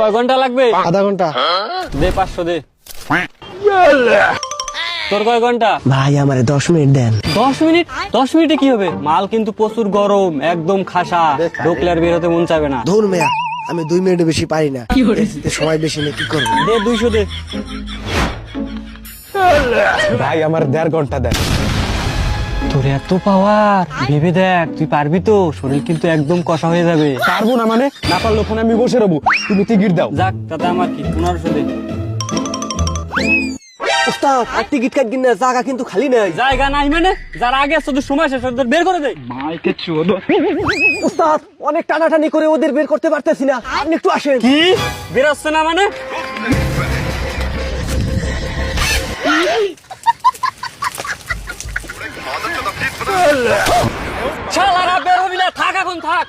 কয় ঘণ্টা লাগবে? আধা ঘণ্টা। দে পাঁচশো দে। তোর কয় ঘণ্টা? ভাই আমারে দশ মিনিট দেন। দশ মিনিট? দশ মিনিটে কি হবে? মাল কিন্তু প্রচুর গরম একদম খাসা। ঢোকলে আর বেরোতে মন চাবে না। ধুর মেয়া আমি দুই মিনিটে বেশি পারি না। সময় বেশি নেই কি করব? দে দুইশো দে। ভাই আমার দেড় ঘণ্টা দেন। তোর এত পাওয়ার ভেবে দেখ তুই পারবি তো? শরীর কিন্তু একদম কষা হয়ে যাবে। পারব না মানে? না পারলে ওখানে আমি বসে রবো। তুমি টিকিট দাও। যাক তাতে আমার কি? পনেরোশো দে। উস্তাদ আর টিকিট কাট কিনে জায়গা কিন্তু খালি নাই। জায়গা নাই মানে? যারা আগে আসছে তোর সময় শেষ ওদের বের করে দে। উস্তাদ অনেক টানাটানি করে ওদের বের করতে পারতেছি না। আপনি একটু আসেন। কি? বেরোচ্ছে না মানে? শালারা বের হবি না থাক এখন থাক।